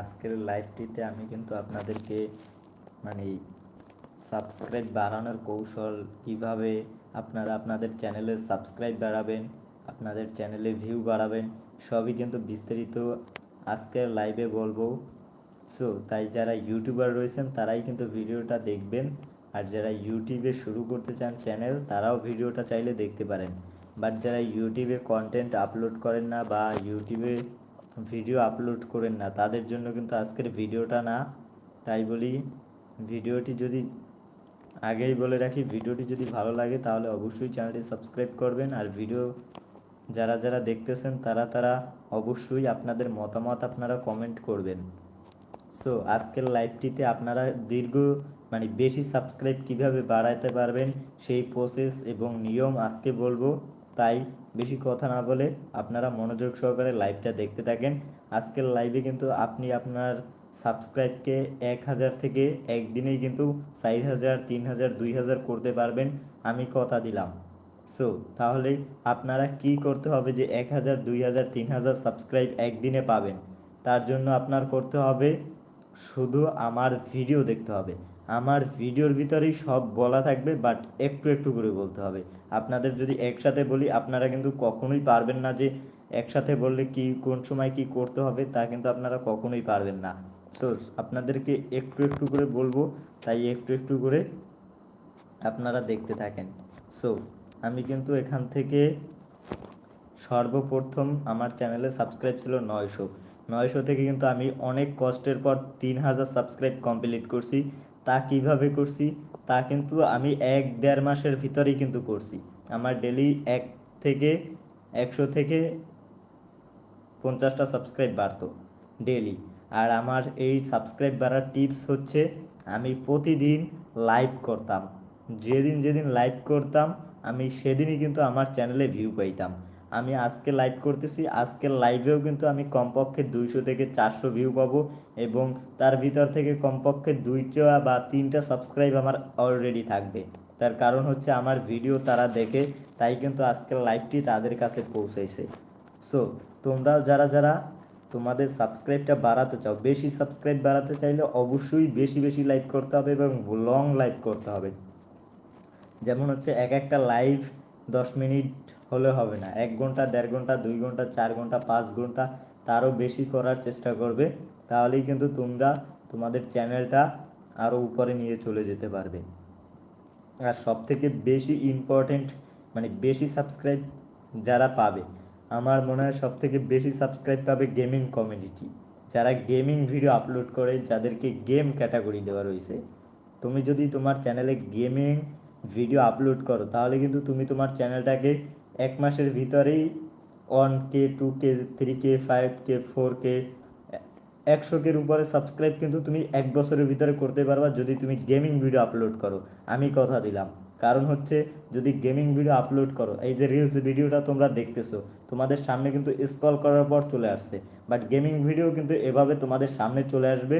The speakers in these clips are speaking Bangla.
আজকের লাইভটিতে আমি কিন্তু আপনাদেরকে মানে সাবস্ক্রাইব বাড়ানোর কৌশল কীভাবে আপনারা আপনাদের চ্যানেলের সাবস্ক্রাইব বাড়াবেন, আপনাদের চ্যানেলে ভিউ বাড়াবেন, সবই কিন্তু বিস্তারিত আজকের লাইভে বলব। সো তাই যারা ইউটিউবার রয়েছেন, তারাই কিন্তু ভিডিওটা দেখবেন। আর যারা ইউটিউবে শুরু করতে চান চ্যানেল তারাও ভিডিওটা চাইলে দেখতে পারেন। বাট যারা ইউটিউবে কন্টেন্ট আপলোড করেন না বা ইউটিউবে ভিডিও আপলোড করেন না। তাদের জন্য কিন্তু আজকের ভিডিওটা না। তাই বলি, ভিডিওটি যদি আগেই বলে রাখি, ভিডিওটি যদি ভালো লাগে তাহলে অবশ্যই চ্যানেলটি সাবস্ক্রাইব করবেন। আর ভিডিও যারা যারা দেখতেছেন তারা তারা অবশ্যই আপনাদের মতামত আপনারা কমেন্ট করবেন। সো আজকের লাইভটিতে আপনারা দীর্ঘ মানে বেশি সাবস্ক্রাইব কীভাবে বাড়াতে পারবেন সেই প্রসেস এবং নিয়ম আজকে বলব। তাই বেশি কথা না বলে আপনারা মনোযোগ সহকারে লাইভটা দেখতে থাকেন। আজকের লাইভে কিন্তু আপনি আপনার সাবস্ক্রাইবকে এক হাজার থেকে একদিনেই কিন্তু চার হাজার, তিন হাজার, দুই হাজার করতে পারবেন। আমি কথা দিলাম। সো তাহলে আপনারা কি করতে হবে যে এক হাজার, দুই হাজার, তিন হাজার সাবস্ক্রাইব একদিনে পাবেন। তার জন্য আপনার করতে হবে শুধু আমার ভিডিও দেখতে হবে। আমার ভিডিওর ভিতরেই সব বলা থাকবে বাট একটু একটু করে বলতে হবে। আপনাদের যদি একসাথে বলি, আপনারা কিন্তু কখনোই পারবেন না যে একসাথে বললে কি, কোন সময় কি করতে হবে, তা কিন্তু আপনারা কখনোই পারবেন না। সো আপনাদেরকে একটু একটু করে বলব, তাই একটু একটু করে আপনারা দেখতে থাকেন। সো আমি কিন্তু এখান থেকে সর্বপ্রথম আমার চ্যানেলে সাবস্ক্রাইব ছিল নয়শো। নয়শো থেকে কিন্তু আমি অনেক কষ্টের পর তিন হাজার সাবস্ক্রাইব কমপ্লিট করছি। তা কীভাবে করছি? তা কিন্তু আমি এক দেড় মাসের ভিতরেই কিন্তু করছি। আমার ডেলি এক থেকে একশো থেকে পঞ্চাশটা সাবস্ক্রাইব বাড়তো ডেলি আর আমার এই সাবস্ক্রাইব বাড়ার টিপস হচ্ছে, আমি প্রতিদিন লাইভ করতাম। যেদিন যেদিন লাইভ করতাম, আমি সেদিনই কিন্তু আমার চ্যানেলে ভিউ পাইতাম। আমি আজকে লাইভ করতেছি। আজকের লাইভেও কিন্তু আমি কমপক্ষে দুইশো থেকে চারশো ভিউ পাবো এবং তার ভিতর থেকে কমপক্ষে দুইটা বা তিনটা সাবস্ক্রাইব আমার অলরেডি থাকবে। তার কারণ হচ্ছে আমার ভিডিও তারা দেখে, তাই কিন্তু আজকের লাইভটি তাদের কাছে পৌঁছেছে সো তোমরাও যারা যারা তোমাদের সাবস্ক্রাইবটা বাড়াতে চাও, বেশি সাবস্ক্রাইব বাড়াতে চাইলে অবশ্যই বেশি বেশি লাইভ করতে হবে এবং লং লাইভ করতে হবে। যেমন হচ্ছে এক একটা লাইভ দশ মিনিট হলে হবে না। এক ঘণ্টা, দেড় ঘণ্টা, দুই ঘণ্টা, চার ঘণ্টা, পাঁচ ঘণ্টা তারও বেশি করার চেষ্টা করবে। তাহলেই কিন্তু তোমরা তোমাদের চ্যানেলটা আরও উপরে নিয়ে চলে যেতে পারবে। আর সব থেকে বেশি ইম্পর্টেন্ট মানে বেশি সাবস্ক্রাইব যারা পাবে, আমার মনে হয় সব থেকে বেশি সাবস্ক্রাইব পাবে গেমিং কমিউনিটি যারা গেমিং ভিডিও আপলোড করে, যাদেরকে গেম ক্যাটাগরি দেওয়া রয়েছে, তুমি যদি তোমার চ্যানেলে গেমিং ভিডিও আপলোড করো, তাহলে কিন্তু তুমি তোমার চ্যানেলটাকে এক মাসের ভিতরেই one K two K three K five K four K একশো কের উপরে সাবস্ক্রাইব কিন্তু তুমি এক বছরের ভিতরে করতে পারবা যদি তুমি গেমিং ভিডিও আপলোড করো। আমি কথা দিলাম। কারণ হচ্ছে যদি গেমিং ভিডিও আপলোড করো, এই যে রিলস ভিডিওটা তোমরা দেখতেছো, তোমাদের সামনে কিন্তু স্ক্রল করার পর চলে আসছে। বাট গেমিং ভিডিও কিন্তু এভাবে তোমাদের সামনে চলে আসবে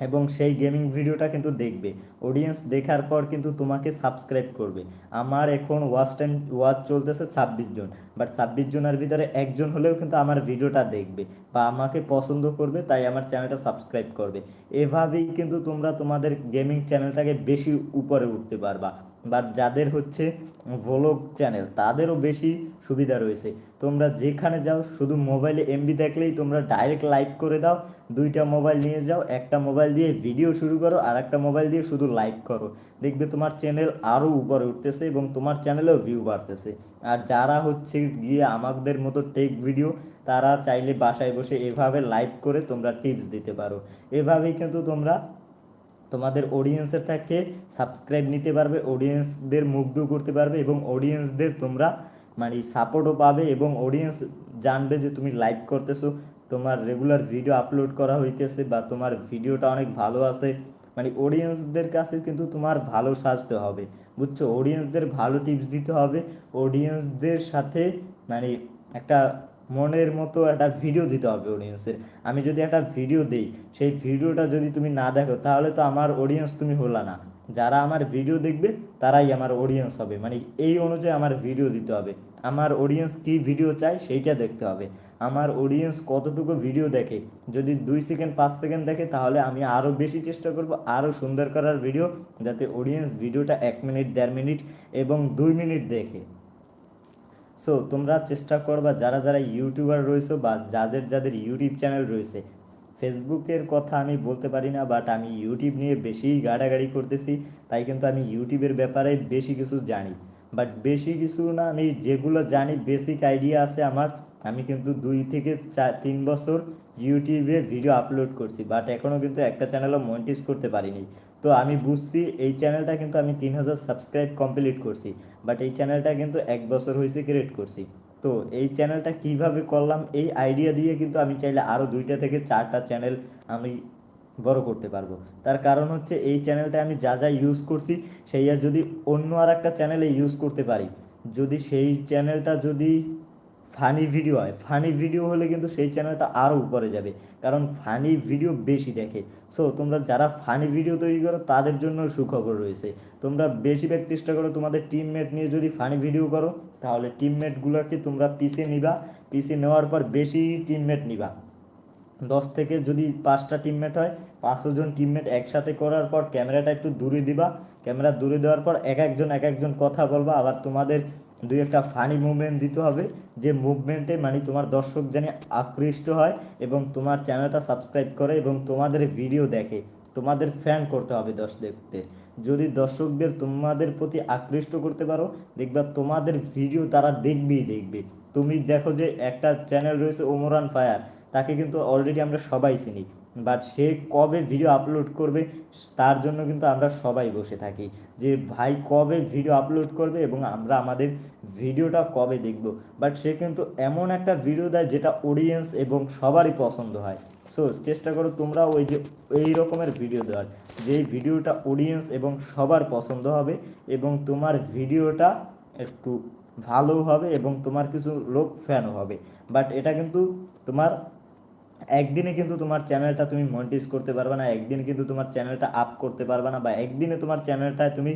এবং সেই গেমিং ভিডিওটা কিন্তু দেখবে। অডিয়েন্স দেখার পর কিন্তু তোমাকে সাবস্ক্রাইব করবে। আমার এখন ওয়াচ টাইম ওয়াচ চলতেছে ছাব্বিশ জন। বাট ছাব্বিশ জনের ভিতরে একজন হলেও কিন্তু আমার ভিডিওটা দেখবে বা আমাকে পছন্দ করবে, তাই আমার চ্যানেলটা সাবস্ক্রাইব করবে। এভাবেই কিন্তু তোমরা তোমাদের গেমিং চ্যানেলটাকে বেশি উপরে উঠতে পারবা। বাট যাদের হচ্ছে ভ্লগ চ্যানেল তাদেরও বেশি সুবিধা রয়েছে। তোমরা যেখানে যাও, শুধু মোবাইলে এমবি দেখলেই তোমরা ডাইরেক্ট লাইভ করে দাও, দুইটা মোবাইল নিয়ে যাও, একটা মোবাইল দিয়ে ভিডিও শুরু করো, আর একটা মোবাইল দিয়ে শুধু লাইভ করো। দেখবে তোমার চ্যানেল আরও উপরে উঠতেছে এবং তোমার চ্যানেলেও ভিউ বাড়তেছে। আর যারা হচ্ছে গিয়ে আমাদের মতো টেক ভিডিও তারা চাইলে বাসায় বসে এভাবে লাইভ করে তোমরা টিপস দিতে পারো। এভাবেই কিন্তু তোমরা তোমাদের অডিয়েন্সের থেকে সাবস্ক্রাইব নিতে পারবে অডিয়েন্সদের মুগ্ধ করতে পারবে এবং অডিয়েন্সদের তোমরা মানে সাপোর্টও পাবে এবং অডিয়েন্স জানবে যে তুমি লাইভ করতেছো। তোমার রেগুলার ভিডিও আপলোড করা হইতেছে বা তোমার ভিডিওটা অনেক ভালো আছে। মানে অডিয়েন্সদের কাছে কিন্তু তোমার ভালো সাজতে হবে, বুঝছ? অডিয়েন্সদের ভালো টিপস দিতে হবে। অডিয়েন্সদের সাথে মানে একটা মনের মতো একটা ভিডিও দিতে হবে অডিয়েন্সের আমি যদি একটা ভিডিও দিই, সেই ভিডিওটা যদি তুমি না দেখো, তাহলে তো আমার অডিয়েন্স তুমি হলা না। যারা আমার ভিডিও দেখবে, তারাই আমার অডিয়েন্স হবে। মানে এই অনুযায়ী আমার ভিডিও দিতে হবে। আমার অডিয়েন্স কি ভিডিও চায়, সেইটা দেখতে হবে। আমার অডিয়েন্স কতটুকু ভিডিও দেখে, যদি দুই সেকেন্ড পাঁচ সেকেন্ড দেখে, তাহলে আমি আরও বেশি চেষ্টা করব আরও সুন্দর করার ভিডিও যাতে অডিয়েন্স ভিডিওটা এক মিনিট দেড় মিনিট এবং দুই মিনিট দেখে। সো তোমরা চেষ্টা করবা যারা যারা ইউটিউবার রয়েছে বা যাদের যাদের ইউটিউব চ্যানেল রয়েছে ফেসবুকের কথা আমি বলতে পারি না বাট আমি ইউটিউব নিয়ে বেশি গাড়াগাড়ি করতেছি, তাই কিন্তু আমি ইউটিউবের ব্যাপারে বেশি কিছু জানি। বাট বেশি কিছু না, আমি যেগুলো জানি বেসিক আইডিয়া আছে আমার, আমি কিন্তু দুই থেকে চার, তিন বছর ইউটিউবে ভিডিও আপলোড করছি বাট এখনও কিন্তু একটা চ্যানেলও মনিটাইজ করতে পারিনি। তো আমি বুঝছি, এই চ্যানেলটা কিন্তু আমি তিন হাজার সাবস্ক্রাইব কমপ্লিট করছি বাট এই চ্যানেলটা কিন্তু এক বছর হয়েছে ক্রিয়েট করছি। তো এই চ্যানেলটা কীভাবে করলাম, এই আইডিয়া দিয়ে কিন্তু আমি চাইলে আরও দুইটা থেকে চারটা চ্যানেল আমি বড় করতে পারব। তার কারণ হচ্ছে, এই চ্যানেলটা আমি যা যা ইউজ করছি, সেইয়া যদি অন্য আর একটা চ্যানেলে ইউজ করতে পারি, যদি সেই চ্যানেলটা যদি ফানি ভিডিও হয়। ফানি ভিডিও হলে কিন্তু সেই চ্যানেলটা আরও উপরে যাবে। কারণ ফানি ভিডিও বেশি দেখে। সো তোমরা যারা ফানি ভিডিও তৈরি করো, তাদের জন্য সুখবর রয়েছে। তোমরা বেশিরভাগ চেষ্টা করো, তোমাদের টিমমেট নিয়ে যদি ফানি ভিডিও করো, তাহলে টিমমেটগুলোকে তোমরা পিছে নিবা। পিছে নেওয়ার পর বেশি টিমমেট নিবা। দশ থেকে যদি পাঁচটা টিমমেট হয়, পাঁচশো জন টিমমেট একসাথে করার পর ক্যামেরাটা একটু দূরে দিবা। ক্যামেরা দূরে দেওয়ার পর এক একজন এক একজন কথা বলবা। আবার তোমাদের দুই একটা ফানি মুভমেন্ট দিতে হবে। যে মুভমেন্টে মানে তোমার দর্শক জানি আকৃষ্ট হয় এবং তোমার চ্যানেলটা সাবস্ক্রাইব করে এবং তোমাদের ভিডিও দেখে। তোমাদের ফ্যান করতে হবে দর্শকদের। যদি দর্শকদের তোমাদের প্রতি আকৃষ্ট করতে পারো, দেখবা তোমাদের ভিডিও তারা দেখবেই দেখবে। তুমি দেখো যে একটা চ্যানেল রয়েছে ওমরান ফায়ার তাকে কিন্তু অলরেডি আমরা সবাই চিনি। বাট সে কবে ভিডিও আপলোড করবে, তার জন্য কিন্তু আমরা সবাই বসে থাকি। যে ভাই কবে ভিডিও আপলোড করবে এবং আমরা আমাদের ভিডিওটা কবে দেখব। বাট সে কিন্তু এমন একটা ভিডিও দেয় যেটা অডিয়েন্স এবং সবারই পছন্দ হয়। সো চেষ্টা করো তোমরা ওই যে এই রকমের ভিডিও দেওয়ার যেই ভিডিওটা অডিয়েন্স এবং সবার পছন্দ হবে এবং তোমার ভিডিওটা একটু ভালো হবে এবং তোমার কিছু লোক ফ্যানও হবে। বাট এটা কিন্তু তোমার একদিনে কিন্তু তোমার চ্যানেলটা তুমি মনিটাইজ করতে পারবে না, একদিনে কিন্তু তোমার চ্যানেলটা আপ করতে পারবে না, বা একদিনে তোমার চ্যানেলটায় তুমি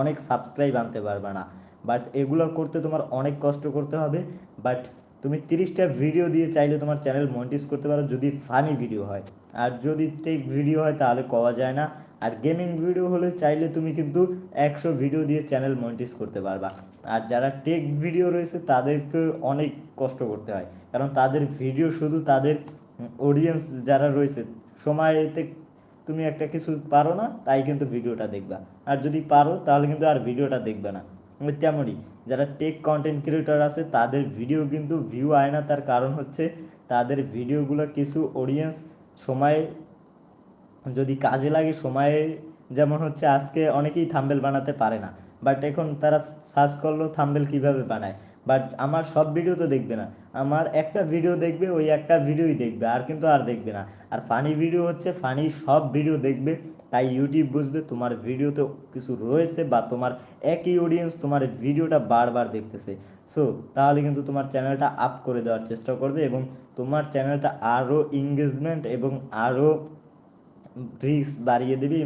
অনেক সাবস্ক্রাইব আনতে পারবে না। বাট এগুলো করতে তোমার অনেক কষ্ট করতে হবে। বাট তুমি তিরিশটা ভিডিও দিয়ে চাইলে তোমার চ্যানেল মনিটাইজ করতে পারো যদি ফানি ভিডিও হয়। আর যদি টেক ভিডিও হয় তাহলে কওয়া যায় না। আর গেমিং ভিডিও হলে চাইলে তুমি কিন্তু একশো ভিডিও দিয়ে চ্যানেল মনিটাইজ করতে পারবা। আর যারা টেক ভিডিও রয়েছে তাদেরকে অনেক কষ্ট করতে হয়। কারণ তাদের ভিডিও শুধু তাদের অডিয়েন্স যারা রয়েছে, সময়তে তুমি একটা কিছু পারো না, তাই কিন্তু ভিডিওটা দেখবা। আর যদি পারো, তাহলে কিন্তু আর ভিডিওটা দেখবে না। তেমনই, যারা টেক কন্টেন্ট ক্রিয়েটর আছে, তাদের ভিডিও কিন্তু ভিউ আয় না। তার কারণ হচ্ছে, তাদের ভিডিওগুলো কিছু অডিয়েন্স সময়, যদি কাজে লাগে, সময়ে যেমন হচ্ছে, আজকে অনেকেই থাম্বেল বানাতে পারে না। বাট এখন তারা সার্চ করল থাম্বেল কীভাবে বানায়? বাট আমার সব ভিডিও তো দেখবে না। আমার একটা ভিডিও দেখবে, ওই একটা ভিডিওই দেখবে, আর কিন্তু আর দেখবে না। আর ফানি ভিডিও হচ্ছে ফানি সব ভিডিও দেখবে, তাই ইউটিউব বুঝবে, তোমার ভিডিওতে কিছু রয়েছে বা তোমার একই অডিয়েন্স তোমার ভিডিওটা বারবার দেখতেছে। সো তাহলে কিন্তু তোমার চ্যানেলটা আপ করে দেওয়ার চেষ্টা করবে এবং তোমার চ্যানেলটা আরও এঙ্গেজমেন্ট এবং আরও রিস্ক বাড়িয়ে দেবে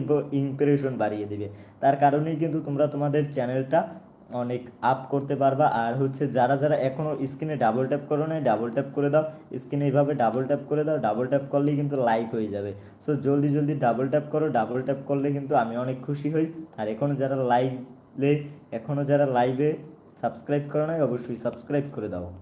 ইমপ্রেশন বাড়িয়ে দেবে। তার কারণেই কিন্তু তোমরা তোমাদের চ্যানেলটা অনেক আপ করতে পারবা। আর হচ্ছে যারা যারা এখনও স্ক্রিনে ডাবল ট্যাপ করো না ডাবল ট্যাপ করে দাও। স্ক্রিনে এইভাবে ডাবল ট্যাপ করে দাও। ডাবল ট্যাপ করলেই কিন্তু লাইক হয়ে যাবে। সো জলদি জলদি ডাবল ট্যাপ করো। ডাবল ট্যাপ করলে কিন্তু আমি অনেক খুশি হই। আর এখনও যারা লাইভে এখনও যারা লাইভে সাবস্ক্রাইব করো নাই, অবশ্যই সাবস্ক্রাইব করে দাও।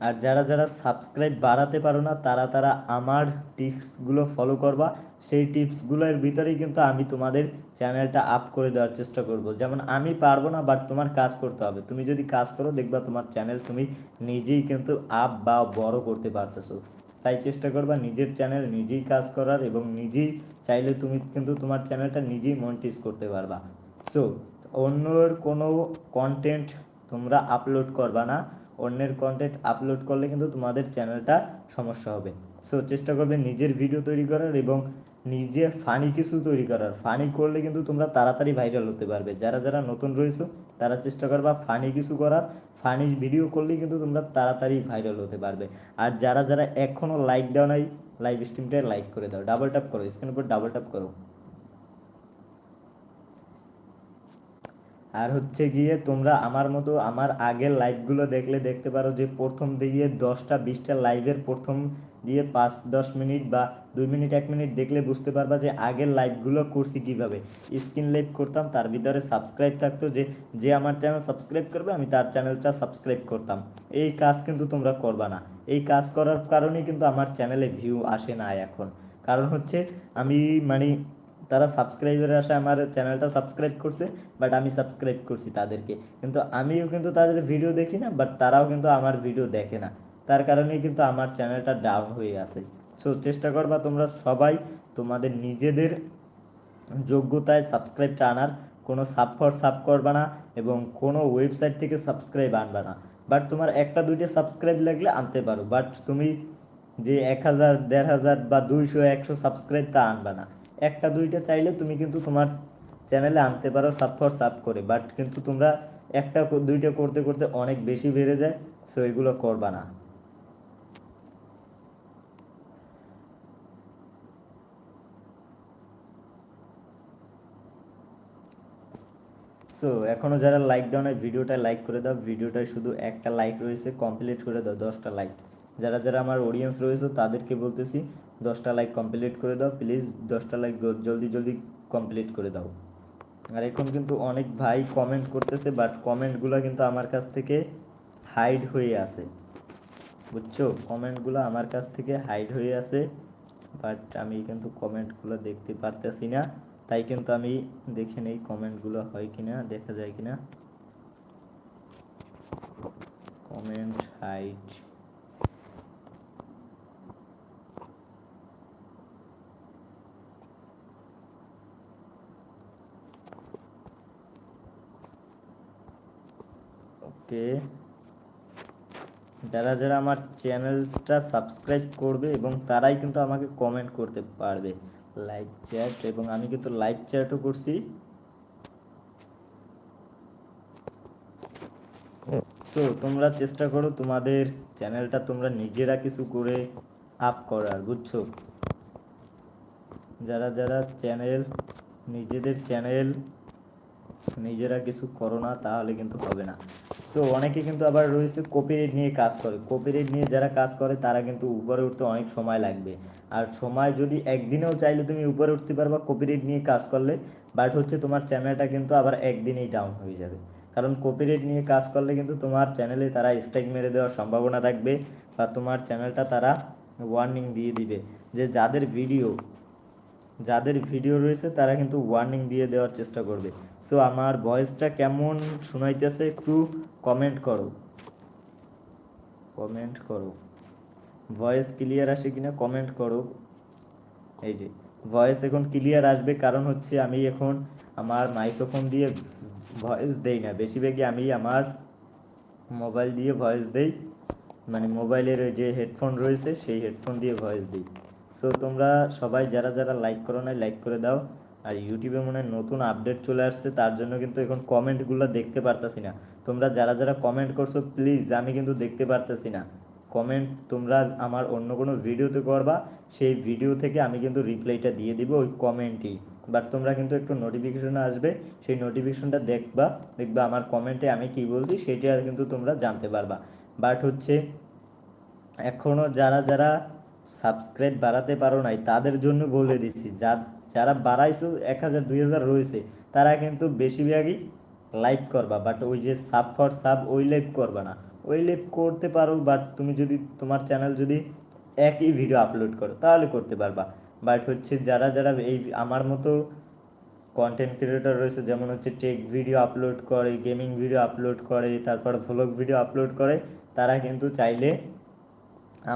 আর যারা যারা সাবস্ক্রাইব বাড়াতে পারো না, তারা তারা আমার টিপসগুলো ফলো করবা। সেই টিপসগুলোর ভিতরেই কিন্তু আমি তোমাদের চ্যানেলটা আপ করে দেওয়ার চেষ্টা করব। যেমন আমি পারব না বাট তোমার কাজ করতে হবে। তুমি যদি কাজ করো, দেখবা তোমার চ্যানেল তুমি নিজেই কিন্তু আপ বা বড় করতে পারতেছো। তাই চেষ্টা করবা নিজের চ্যানেল নিজেই কাজ করার এবং নিজেই চাইলে তুমি কিন্তু তোমার চ্যানেলটা নিজেই মনিটাইজ করতে পারবা। সো অন্যর কোনো কন্টেন্ট তোমরা আপলোড করবা না। অন্যের কন্টেন্ট আপলোড করলে কিন্তু তোমাদের চ্যানেলটা সমস্যা হবে। সো চেষ্টা করবে নিজের ভিডিও তৈরি করার এবং নিজে ফানি কিছু তৈরি করার। ফানি করলে কিন্তু তোমরা তাড়াতাড়ি ভাইরাল হতে পারবে। যারা যারা নতুন রয়েছো, তারা চেষ্টা করবা ফানি কিছু করার। ফানি ভিডিও করলে কিন্তু তোমরা তাড়াতাড়ি ভাইরাল হতে পারবে। আর যারা যারা এখনও লাইক দেওয়া নাই লাইভ স্ট্রিমটায় লাইক করে দাও। ডাবল ট্যাপ করো স্ক্রিন উপর ডাবল ট্যাপ করো। আর হচ্ছে গিয়ে তোমরা আমার মতো আমার আগের লাইভগুলো দেখলে দেখতে পারো যে প্রথম দিয়ে দশটা, বিশটা লাইভের প্রথম দিয়ে পাঁচ, দশ মিনিট বা দুই মিনিট, এক মিনিট দেখলে বুঝতে পারবা যে আগের লাইভগুলো করছি কীভাবে। স্ক্রিন লাইভ করতাম, তার ভিতরে সাবস্ক্রাইব থাকতো যে যে আমার চ্যানেল সাবস্ক্রাইব করবে, আমি তার চ্যানেলটা সাবস্ক্রাইব করতাম। এই কাজ কিন্তু তোমরা করবা না। এই কাজ করার কারণেই কিন্তু আমার চ্যানেলে ভিউ আসে না এখন। কারণ হচ্ছে আমি মানে তারা সাবস্ক্রাইবের আশায় আমার চ্যানেলটা সাবস্ক্রাইব করছে বাট আমি সাবস্ক্রাইব করছি তাদেরকে। কিন্তু আমিও কিন্তু তাদের ভিডিও দেখি না বাট তারাও কিন্তু আমার ভিডিও দেখে না। তার কারণেই কিন্তু আমার চ্যানেলটা ডাউন হয়ে আছে। সো চেষ্টা করবা তোমরা সবাই তোমাদের নিজেদের যোগ্যতায় সাবস্ক্রাইবটা আনার। কোনো সাব সাব করবা না এবং কোনো ওয়েবসাইট থেকে সাবস্ক্রাইব আনবা না। বাট তোমার একটা, দুইটা সাবস্ক্রাইব লাগলে আনতে পারো। বাট তুমি যে এক হাজার, দেড় হাজার বা দুইশো, একশো সাবস্ক্রাইব তা আনবা না। একটা, দুইটা চাইলে তুমি কিন্তু তোমার চ্যানেলে আনতে পারো সাব ফর সাব করে। বাট কিন্তু তোমরা একটা দুইটা করতে করতে অনেক বেশি বেড়ে যায় সো এগুলো করবা না। সো এখনও যারা লাইক দাও না ভিডিওটা লাইক করে দাও। ভিডিওটায় শুধু একটা লাইক রয়েছে কমপ্লিট করে দাও, দশটা লাইক যারা যারা আমার অডিয়েন্স রয়েছে, তাদেরকে বলতেছি, দশটা লাইক কমপ্লিট করে দাও প্লিজ দশটা লাইক জলদি জলদি কমপ্লিট করে দাও। আর এখন কিন্তু অনেক ভাই কমেন্ট করতেছে বাট কমেন্টগুলো কিন্তু আমার কাছ থেকে হাইড হয়ে আছে। বুঝছ? কমেন্টগুলো আমার কাছ থেকে হাইড হয়ে আছে বাট আমি কিন্তু কমেন্টগুলো দেখতে পারতেছি না। তাই কিন্তু আমি দেখে নেই কমেন্টগুলো হয় কিনা, দেখা যায় কিনা। কমেন্ট হাইড ওকে যারা যারা আমার চ্যানেলটা সাবস্ক্রাইব করবে এবং তারাই কিন্তু আমাকে কমেন্ট করতে পারবে। লাইভ চ্যাট এবং আমি কিন্তু লাইভ চ্যাটও করছি। সো তোমরা চেষ্টা করো তোমাদের চ্যানেলটা তোমরা নিজেরা কিছু করে আপ করার, বুঝছ? যারা যারা চ্যানেল, নিজেদের চ্যানেল নিজেরা কিছু করো না, তাহলে কিন্তু হবে না। সো অনেকে কিন্তু আবার রয়েছে কপিরাইট নিয়ে কাজ করে। কপিরাইট নিয়ে যারা কাজ করে, তারা কিন্তু উপরে উঠতে অনেক সময় লাগবে। আর সময় যদি একদিনেও চাইলে তুমি উপরে উঠতে পারবা কপিরাইট নিয়ে কাজ করলে বাট হচ্ছে তোমার চ্যানেলটা কিন্তু আবার একদিনেই ডাউন হয়ে যাবে। কারণ কপিরাইট নিয়ে কাজ করলে কিন্তু তোমার চ্যানেলে তারা স্ট্রাইক মেরে দেওয়ার সম্ভাবনা থাকবে, বা তোমার চ্যানেলটা তারা ওয়ার্নিং দিয়ে দিবে যে যাদের ভিডিও যাদের ভিডিও রয়েছে, তারা কিন্তু ওয়ার্নিং দিয়ে দেওয়ার চেষ্টা করবে। সো আমার ভয়েসটা কেমন শোনাইতেছে একটু কমেন্ট করো। কমেন্ট করো। ভয়েস ক্লিয়ার আসে কিনা কমেন্ট করো। এই যে ভয়েস এখন ক্লিয়ার আসবে কারণ হচ্ছে আমি এখন আমার মাইক্রোফোন দিয়ে ভয়েস দেই না। বেশিরভাগই আমি আমার মোবাইল দিয়ে ভয়েস দেই। মানে মোবাইলের যে হেডফোন রয়েছে, সেই হেডফোন দিয়ে ভয়েস দিই। সো তোমরা সবাই যারা যারা লাইক করো না লাইক করে দাও। আর ইউটিউবে মনে হয় নতুন আপডেট চলে আসছে, তার জন্য কিন্তু এখন কমেন্টগুলো দেখতে পারতাছি না। তোমরা যারা যারা কমেন্ট করছ প্লিজ আমি কিন্তু দেখতে পারতেছি না। কমেন্ট তোমরা আমার অন্য কোনো ভিডিওতে করবা, সেই ভিডিও থেকে আমি কিন্তু রিপ্লাইটা দিয়ে দিব ওই কমেন্টই বাট তোমরা কিন্তু একটু নোটিফিকেশন আসবে, সেই নোটিফিকেশনটা দেখবা দেখবা আমার কমেন্টে আমি কি বলছি, সেটা কিন্তু তোমরা জানতে পারবা। বাট হচ্ছে এখনও যারা যারা সাবস্ক্রাইব বাড়াতে পারো নাই, তাদের জন্য বলে দিচ্ছি যা যারা বাড়াইছো, এক হাজার, দুই হাজার রয়েছে, তারা কিন্তু বেশিরভাগই লাইভ করবা বাট ওই যে সাব ফর সাব ওই লাইভ করবা না। ওই লাইভ করতে পারো বাট তুমি যদি তোমার চ্যানেল যদি একই ভিডিও আপলোড করো, তাহলে করতে পারবা। বাট হচ্ছে যারা যারা এই আমার মতো কন্টেন্ট ক্রিয়েটর রয়েছে, যেমন হচ্ছে টেক ভিডিও আপলোড করে গেমিং ভিডিও আপলোড করে, তারপর ভ্লগ ভিডিও আপলোড করে, তারা কিন্তু চাইলে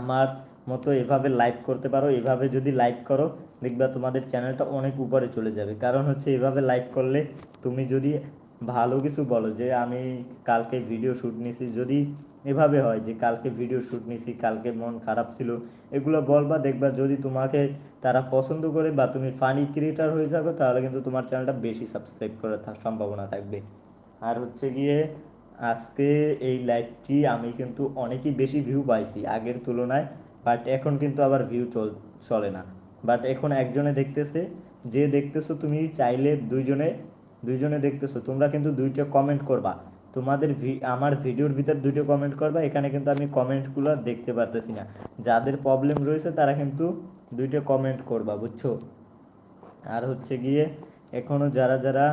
আমার মতো এভাবে লাইভ করতে পারো, এভাবে যদি লাইভ করো, দেখবা তোমাদের চ্যানেলটা অনেক উপরে চলে যাবে। কারণ হচ্ছে এভাবে লাইভ করলে তুমি যদি ভালো কিছু বলো, যে আমি কালকে ভিডিও শ্যুট নিছি, যদি এভাবে হয় যে কালকে ভিডিও শ্যুট নিছি, কালকে মন খারাপ ছিল, এগুলো বলবা, দেখবা যদি তোমাকে তারা পছন্দ করে বা তুমি ফানি ক্রিয়েটার হয়ে যাবে তাহলে কিন্তু তোমার চ্যানেলটা বেশি সাবস্ক্রাইব করার সম্ভাবনা থাকবে। আর হচ্ছে গিয়ে আজকে এই লাইভটি আমি কিন্তু অনেকই বেশি ভিউ পাইছি। আগের তুলনায় বাট এখন কিন্তু আবার ভিউ চল, চলে না। বাট এখন একজনে দেখতেছে, যে দেখতেছো তুমি চাইলে দুইজনে দুইজনে দেখতেছো, তোমরা কিন্তু দুইটা কমেন্ট করবা। তোমাদের আমার ভিডিওর ভিতর দুইটা কমেন্ট করবা, এখানে কিন্তু আমি কমেন্টগুলো দেখতে পারতেছি না। যাদের প্রবলেম রয়েছে তারা কিন্তু দুইটা কমেন্ট করবা, বুঝছ? আর হচ্ছে গিয়ে এখনও যারা যারা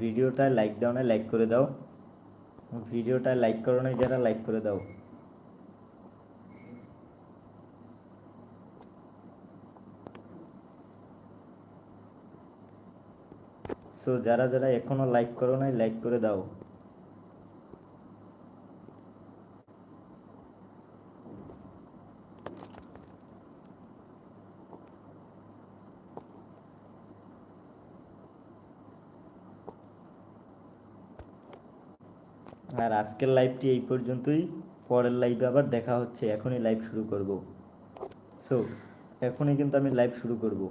ভিডিওটায় লাইক দাও না লাইক করে দাও। ভিডিওটা লাইক করো না যারা লাইক করে দাও। সো যারা যারা এখনও লাইক করো নাই, লাইক করে দাও। আর আজকের লাইভটি এই পর্যন্তই। পরের লাইভে আবার দেখা হচ্ছে। এখনই লাইভ শুরু করব। সো, এখনই কিন্তু আমি লাইভ শুরু করব।